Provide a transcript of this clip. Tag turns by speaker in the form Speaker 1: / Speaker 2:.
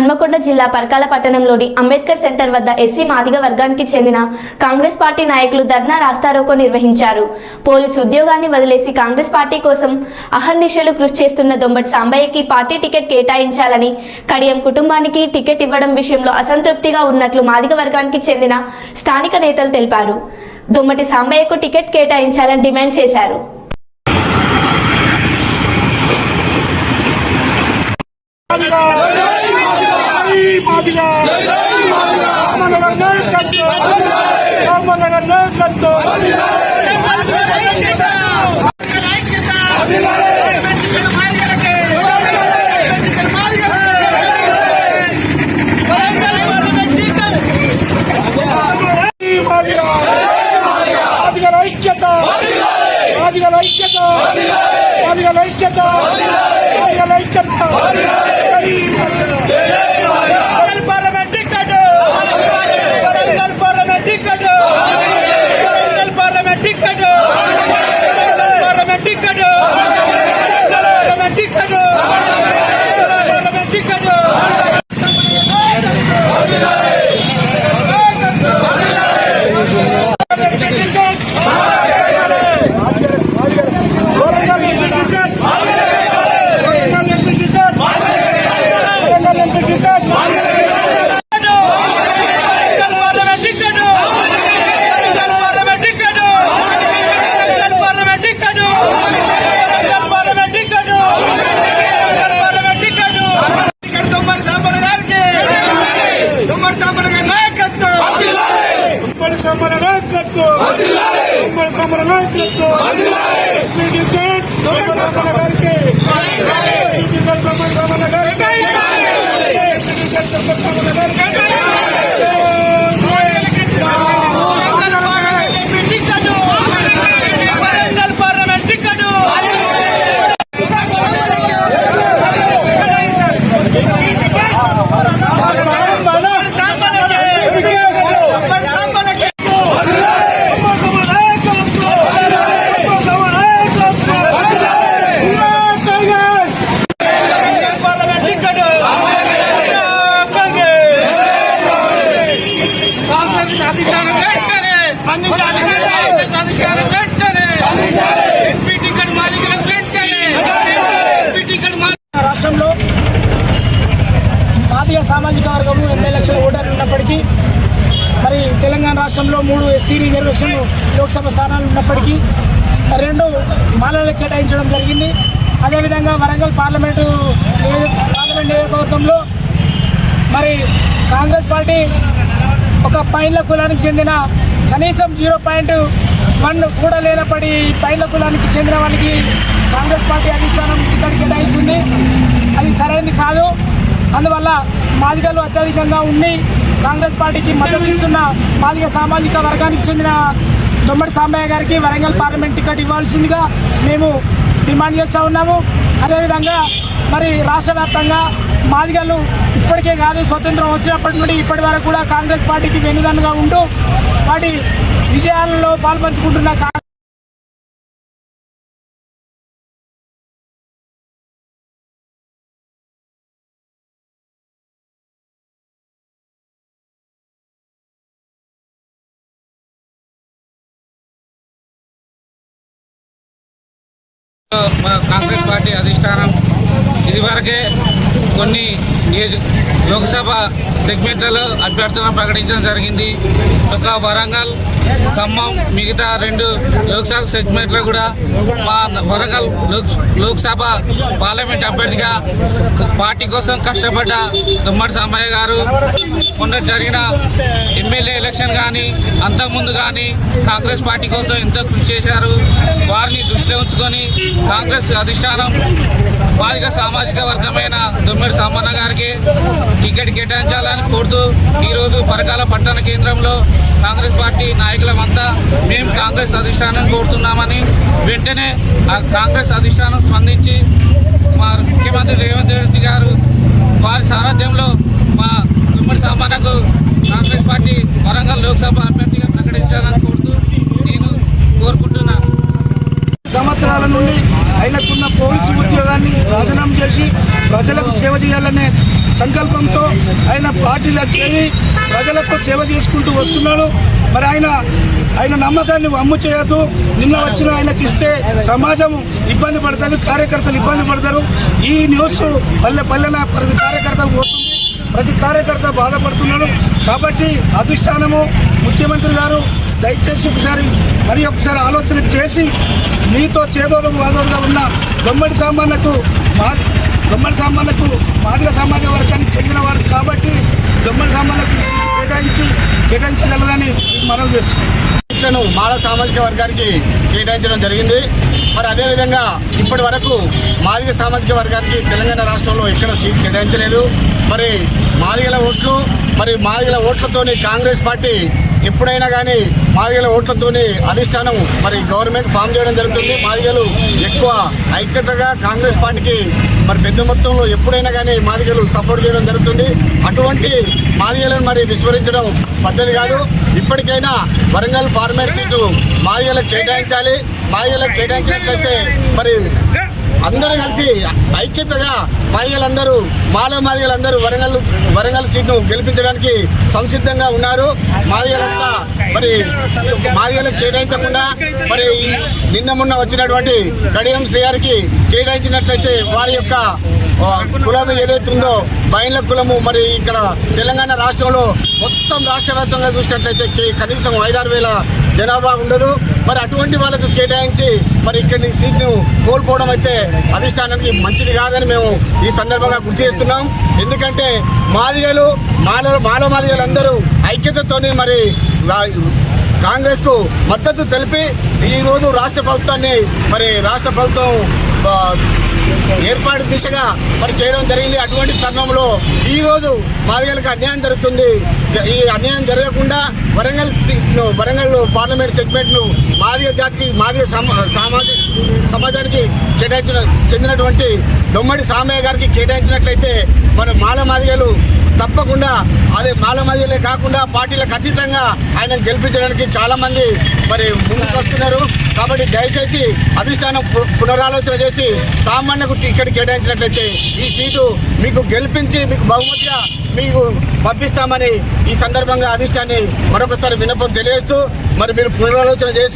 Speaker 1: హన్మకొండ జిల్లా పరకాల పట్టణంలోని అంబేద్కర్ సెంటర్ వద్ద ఎస్సీ మాదిగ వర్గానికి చెందిన కాంగ్రెస్ పార్టీ నాయకులు ధర్నా రాస్తారోకో నిర్వహించారు. పోలీసు ఉద్యోగాన్ని వదిలేసి కాంగ్రెస్ పార్టీ కోసం అహర్నిశలు కృషి చేస్తున్న దొంబటి సాంబయ్యకి పార్టీ టికెట్ కేటాయించాలని కడియం కుటుంబానికి టికెట్ ఇవ్వడం విషయంలో అసంతృప్తిగా ఉన్నట్లు మాదిగ వర్గానికి చెందిన స్థానిక నేతలు తెలిపారు. దొమ్మటి సాంబయ్యకు టికెట్ కేటాయించాలని డిమాండ్ చేశారు.
Speaker 2: ఆదిగల ఐక్యత. ఆదిగల ఐక్యత. ఆదిగల ఐక్యత. ఆదిగల ఐక్యత. వరంగల్
Speaker 3: करके
Speaker 2: రాష్ట్రంలో మాదిగ సామాజిక వర్గము ఎనభై లక్షల ఓటర్లు ఉన్నప్పటికీ మరి తెలంగాణ రాష్ట్రంలో మూడు ఎస్సీ రిజర్వేషన్ లోక్సభ స్థానాలు ఉన్నప్పటికీ రెండు మాలలకు కేటాయించడం జరిగింది. అదేవిధంగా వరంగల్ పార్లమెంటు పార్లమెంట్ నియోజకవర్గంలో మరి కాంగ్రెస్ పార్టీ ఒక పైన్ల కులానికి చెందిన కనీసం జీరో పాయింట్ వన్ కూడా లేనప్పటి పైల కులానికి చెందిన వాళ్ళకి కాంగ్రెస్ పార్టీ అధిష్టానం టికెట్ కేటాయిస్తుంది. అది సరైనది కాదు. అందువల్ల మాదిగలు అత్యధికంగా ఉండి కాంగ్రెస్ పార్టీకి మద్దతు ఇస్తున్న మాదిగ సామాజిక వర్గానికి చెందిన దొమ్మడి సాంబయ్య గారికి వరంగల్ పార్లమెంట్ టికెట్ ఇవ్వాల్సిందిగా మేము డిమాండ్ చేస్తూ ఉన్నాము. అదేవిధంగా మరి రాష్ట్ర వ్యాప్తంగా మాదిగలు ఇప్పటికే కాదు స్వతంత్రం వచ్చినప్పటి నుండి ఇప్పటి వరకు కూడా కాంగ్రెస్ పార్టీకి వెనుదన్నుగా ఉంటూ వాటి విజయాలలో పాల్పంచుకుంటున్న
Speaker 3: కాంగ్రెస్ పార్టీ అధిష్టానం ఇదివరకే కొన్ని నియోజ లోక్సభ సెగ్మెంట్లలో అభ్యర్థులను ప్రకటించడం జరిగింది. ఒక వరంగల్ ఖమ్మం మిగతా రెండు లోక్సభ సెగ్మెంట్లో కూడా మా వరంగల్ లోక్ లోక్సభ పార్లమెంట్ అభ్యర్థిగా పార్టీ కోసం కష్టపడ్డ దుమ్మడి సాంబయ్య గారు మొన్న జరిగిన ఎమ్మెల్యే ఎలక్షన్ కానీ అంతకుముందు కానీ కాంగ్రెస్ పార్టీ కోసం ఎంతో కృషి చేశారు. వారిని దృష్టిలో ఉంచుకొని కాంగ్రెస్ అధిష్టానం వారిగా సామాజిక వర్గమైన ఉమ్మడి సామన్న గారికి టికెట్ కేటాయించాలని కోరుతూ ఈరోజు పరకాల పట్టణ కేంద్రంలో కాంగ్రెస్ పార్టీ నాయకులమంతా మేము కాంగ్రెస్ అధిష్టానం కోరుతున్నామని వెంటనే ఆ కాంగ్రెస్ అధిష్టానం స్పందించి మా ముఖ్యమంత్రి రేవంత్ రెడ్డి గారు వారి సారథ్యంలో మా ఉమ్మడి సామాన్యకు కాంగ్రెస్ పార్టీ వరంగల్ లోక్సభ అభ్యర్థిగా ప్రకటించాలని కోరుతూ
Speaker 2: సంవత్సరాల నుండి ఆయనకున్న పోలీసు ఉద్యోగాన్ని రాజీనామా చేసి ప్రజలకు సేవ చేయాలనే సంకల్పంతో ఆయన పార్టీలో చేరి ప్రజలకు సేవ చేసుకుంటూ వస్తున్నాడు. మరి ఆయన ఆయన నమ్మకాన్ని అమ్ము చేయొద్దు. నిన్న వచ్చిన ఆయనకి ఇస్తే సమాజం ఇబ్బంది పడుతుంది కార్యకర్తలు ఇబ్బంది పడతారు. ఈ న్యూస్ పల్లె పల్లెన ప్రతి కార్యకర్తకు పోతుంది. ప్రతి కార్యకర్త బాధపడుతున్నాడు. కాబట్టి అధిష్టానము ముఖ్యమంత్రి గారు దయచేసి ఒకసారి మరి ఒకసారి ఆలోచన చేసి మీతో చేదోడు వాదోడుగా ఉన్న దొమ్మడి సామాన్లకు మా దొమ్మడి సామాన్లకు మాదిగ సామాన్య వర్గానికి చెందిన వారు కాబట్టి దొమ్మడి సామాన్లకు కేటాయించి కేటాయించగలరని మనం చేస్తున్నాం.
Speaker 4: మాల సామాజిక వర్గానికి కేటాయించడం జరిగింది. మరి అదేవిధంగా ఇప్పటి వరకు మాదిగ సామాజిక వర్గానికి తెలంగాణ రాష్ట్రంలో ఎక్కడ సీట్ కేటాయించలేదు. మరి మాదిగల ఓట్లు మరి మాదిగల ఓట్లతోని కాంగ్రెస్ పార్టీ ఎప్పుడైనా కానీ మాదిగల ఓట్లతోని అధిష్టానం మరి గవర్నమెంట్ ఫామ్ చేయడం జరుగుతుంది. మాదిగలు ఎక్కువ ఐక్యతగా కాంగ్రెస్ పార్టీకి మరి పెద్ద మొత్తంలో ఎప్పుడైనా కానీ మాదిగలు సపోర్ట్ చేయడం జరుగుతుంది. అటువంటి మాదిగలను మరి విస్మరించడం పద్ధతి కాదు. ఇప్పటికైనా వరంగల్ ఫార్మేట్ సీటు మాదిగలకు కేటాయించాలి. మాదిగలకు కేటాయించినట్లయితే మరి అందరూ కలిసి ఐక్యతగా మాదిగలందరూ మాలో మాదిగలందరూ వరంగల్ వరంగల్ సీట్ను గెలిపించడానికి సంసిద్ధంగా ఉన్నారు. మాదిగలంతా మరి మాదిగలకు కేటాయించకుండా మరి నిన్న మొన్న వచ్చినటువంటి కడియం సిఆర్కి కేటాయించినట్లయితే వారి యొక్క కులం ఏదైతే ఉందో బయళ్ళ కులము మరి ఇక్కడ తెలంగాణ రాష్ట్రంలో మొత్తం రాష్ట్ర వ్యాప్తంగా చూసినట్లయితే కనీసం ఐదారు వేల జనాభా ఉండదు. మరి అటువంటి వాళ్ళకు కేటాయించి మరి ఇక్కడి సీట్ను కోల్పోవడం అయితే అధిష్టానానికి మంచిది కాదని మేము ఈ సందర్భంగా గుర్తు చేస్తున్నాం. ఎందుకంటే మాదిగలు మాల మాలో మాదిగలు అందరూ ఐక్యతతోనే మరి రా- మద్దతు తెలిపి ఈ రోజు రాష్ట్ర ప్రభుత్వాన్ని మరి రాష్ట్ర ప్రభుత్వం ఏర్పాటు దిశగా మరి చేయడం జరిగింది. అటువంటి తరుణంలో ఈ రోజు మాదిగలకు అన్యాయం జరుగుతుంది. ఈ అన్యాయం జరగకుండా వరంగల్ వరంగల్ పార్లమెంట్ సెగ్మెంట్ను మాదిగ జాతికి మాదిగ సామాజిక సమాజానికి కేటాయించిన చెందినటువంటి దొమ్మడి సామయ్య గారికి కేటాయించినట్లయితే మన మాల మాదిగలు తప్పకుండా అదే మాలమదిలే కాకుండా పార్టీలకు అతీతంగా ఆయన గెలిపించడానికి చాలా మంది మరి ముందుకు వస్తున్నారు కాబట్టి దయచేసి అధిష్టానం పునరాలోచన చేసి సామాన్యకు టికెట్ కేటాయించినట్లయితే ఈ సీటు మీకు గెలిపించి మీకు బహుమతిగా మీకు పంపిస్తామని ఈ సందర్భంగా అధిష్టాన్ని మరొకసారి విన్నపం తెలియజేస్తూ మరి మీరు పునరాలోచన చేసి